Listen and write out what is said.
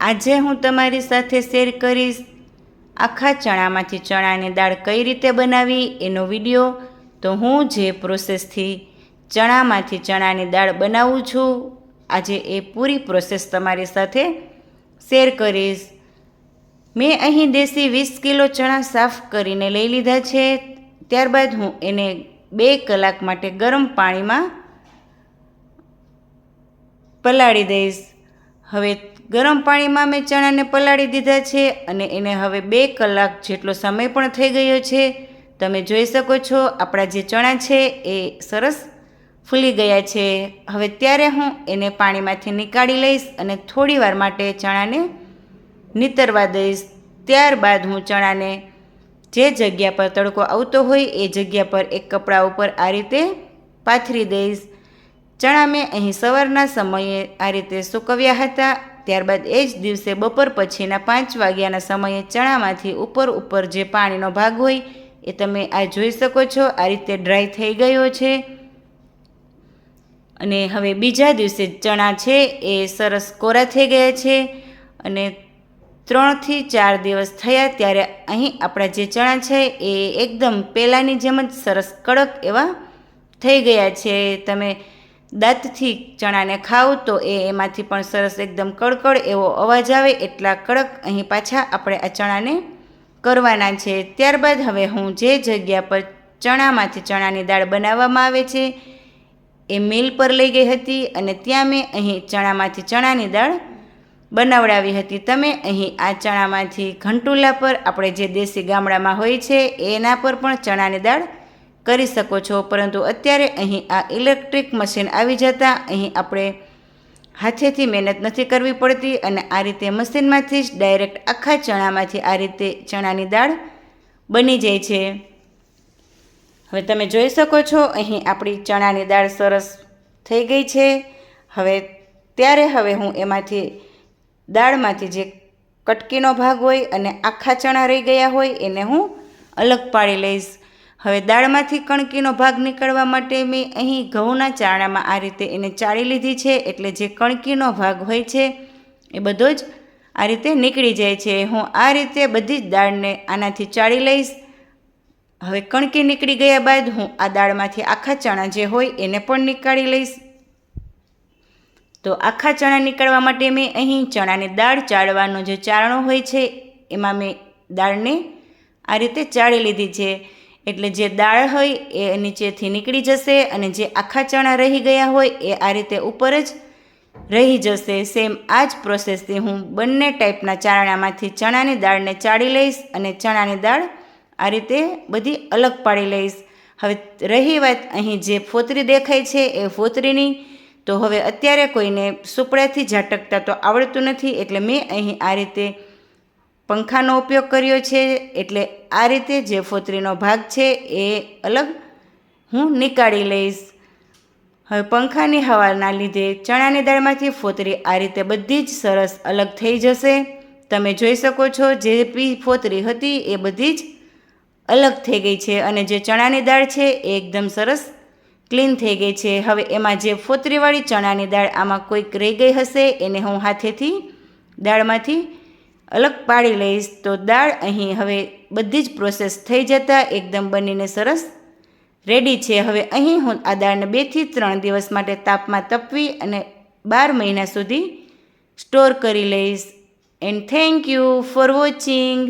આજે હું તમારી સાથે શેર કરીશ આખા ચણામાંથી ચણાની દાળ કઈ રીતે બનાવી એનો વીડિયો. તો હું જે પ્રોસેસથી ચણામાંથી ચણાની દાળ બનાવું છું, આજે એ પૂરી પ્રોસેસ તમારી સાથે શેર કરીશ. મેં અહીં દેશી વીસ કિલો ચણા સાફ કરીને લઈ લીધા છે, ત્યારબાદ હું એને બે કલાક માટે ગરમ પાણીમાં પલાળી દઈશ. હવે ગરમ પાણીમાં મેં ચણાને પલાળી દીધા છે અને એને હવે બે કલાક જેટલો સમય પણ થઈ ગયો છે. તમે જોઈ શકો છો, આપણા જે ચણા છે એ સરસ ફૂલી ગયા છે. હવે ત્યારે હું એને પાણીમાંથી નીકાળી લઈશ અને થોડીવાર માટે ચણાને નીતરવા દઈશ. ત્યારબાદ હું ચણાને જે જગ્યા પર તડકો આવતો હોય એ જગ્યા પર એક કપડા ઉપર આ રીતે પાથરી દઈશ. ચણા મેં અહીં સવારના સમયે આ રીતે સૂકવ્યા હતા ત્યારબાદ એ જ દિવસે બપોર પછીના પાંચ વાગ્યાના સમયે ચણામાંથી ઉપર ઉપર જે પાણીનો ભાગ હોય એ તમે આ જોઈ શકો છો. આ રીતે ડ્રાય થઈ ગયો છે. અને હવે બીજા દિવસે ચણા છે એ સરસ કોરા થઈ ગયા છે અને ત્રણથી ચાર દિવસ થયા ત્યારે અહીં આપણા જે ચણા છે એ એકદમ પહેલાંની જેમ જ સરસ કડક એવા થઈ ગયા છે. તમે દાંતથી ચણાને ખાવ તો એ એમાંથી પણ સરસ એકદમ કડકડ એવો અવાજ આવે એટલા કડક અહીં પાછા આપણે આ ચણાને કરવાના છે. ત્યારબાદ હવે હું જે જગ્યા પર ચણામાંથી ચણાની દાળ બનાવવામાં આવે છે, એ મિલ પર લઈ ગઈ હતી અને ત્યાં મેં અહીં ચણામાંથી ચણાની દાળ બનાવડાવી હતી. તમે અહીં આ ચણામાંથી ઘંટુલા પર, આપણે જે દેશી ગામડામાં હોય છે, એના પર પણ ચણાની દાળ કરી શકો છો, પરંતુ અત્યારે અહીં આ ઇલેક્ટ્રિક મશીન આવી જતાં અહીં આપણે હાથેથી મહેનત નથી કરવી પડતી અને આ રીતે મશીનમાંથી જ ડાયરેક્ટ આખા ચણામાંથી આ રીતે ચણાની દાળ બની જાય છે. હવે તમે જોઈ શકો છો, અહીં આપણી ચણાની દાળ સરસ થઈ ગઈ છે. હવે ત્યારે હવે હું એમાંથી દાળમાંથી જે કટકીનો ભાગ હોય અને આખા ચણા રહી ગયા હોય એને હું અલગ પાડી લઈશ. હવે દાળમાંથી કણકીનો ભાગ નીકળવા માટે મેં અહીં ઘઉંના ચારણામાં આ રીતે એને ચાળી લીધી છે, એટલે જે કણકીનો ભાગ હોય છે એ બધો જ આ રીતે નીકળી જાય છે. હું આ રીતે બધી જ દાળને આનાથી ચાળી લઈશ. હવે કણકી નીકળી ગયા બાદ હું આ દાળમાંથી આખા ચણા જે હોય એને પણ નીકાળી લઈશ. તો આખા ચણા નીકળવા માટે મેં અહીં ચણાની દાળ ચાળવાનો જે ચારણો હોય છે, એમાં મેં દાળને આ રીતે ચાળી લીધી છે. એટલે જે દાળ હોય એ નીચેથી નીકળી જશે અને જે આખા ચણા રહી ગયા હોય એ આ રીતે ઉપર જ રહી જશે. સેમ આ જ પ્રોસેસથી હું બંને ટાઈપના ચારણામાંથી ચણાની દાળને ચાળી લઈશ અને ચણાની દાળ આ રીતે બધી અલગ પાડી લઈશ. હવે રહી વાત અહીં જે ફોતરી દેખાય છે એ ફોતરીની, તો હવે અત્યારે કોઈને સુપડાથી ઝાટકતા તો આવડતું નથી, એટલે મેં અહીં આ રીતે પંખાનો ઉપયોગ કર્યો છે, એટલે આ રીતે જે ફોતરીનો ભાગ છે એ અલગ હું નીકાળી લઈશ. હવે પંખાની હવાના લીધે ચણાની દાળમાંથી ફોતરી આ રીતે બધી જ સરસ અલગ થઈ જશે. તમે જોઈ શકો છો જે બી ફોતરી હતી એ બધી જ અલગ થઈ ગઈ છે અને જે ચણાની દાળ છે એ એકદમ સરસ ક્લીન થઈ ગઈ છે. હવે એમાં જે ફોતરીવાળી ચણાની દાળ આમાં કોઈક રહી ગઈ હશે એને હું હાથેથી દાળમાંથી અલગ પાડી લઈશ તો દાળ અહીં હવે બધી જ પ્રોસેસ થઈ જતાં એકદમ બનીને સરસ રેડી છે. હવે અહીં હું આ દાળને બેથી ત્રણ દિવસ માટે તાપમાં તપવી અને બાર મહિના સુધી સ્ટોર કરી લઈશ. And thank you for watching